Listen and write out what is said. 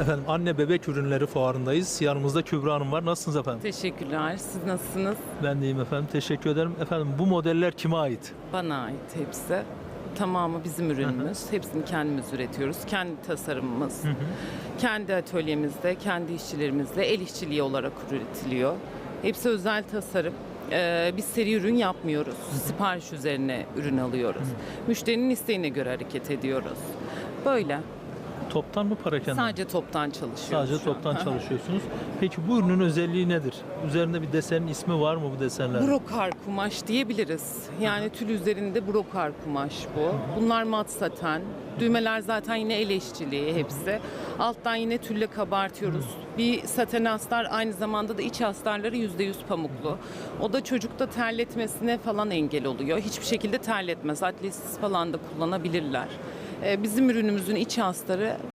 Efendim anne bebek ürünleri fuarındayız. Yanımızda Kübra Hanım var. Nasılsınız efendim? Teşekkürler. Siz nasılsınız? Ben deyim efendim. Teşekkür ederim. Efendim bu modeller kime ait? Bana ait hepsi. Tamamı bizim ürünümüz. Hepsini kendimiz üretiyoruz. Kendi tasarımımız. Kendi atölyemizde, kendi işçilerimizle el işçiliği olarak üretiliyor. Hepsi özel tasarım. Ee, biz seri ürün yapmıyoruz. Sipariş üzerine ürün alıyoruz. Müşterinin isteğine göre hareket ediyoruz. Böyle. Toptan mı parakende? Sadece toptan çalışıyoruz. Sadece toptan çalışıyorsunuz. Peki bu ürünün özelliği nedir? Üzerinde bir desenin ismi var mı bu desenler? Brokar kumaş diyebiliriz. Yani tül üzerinde brokar kumaş bu. Bunlar mat saten. Düğmeler zaten yine el işçiliği hepsi. Alttan yine tülle kabartıyoruz. Bir saten astar aynı zamanda da iç astarları %100 pamuklu. O da çocukta terletmesine falan engel oluyor. Hiçbir şekilde terletmez. Atletsiz falan da kullanabilirler. Ee, Bizim ürünümüzün iç astarı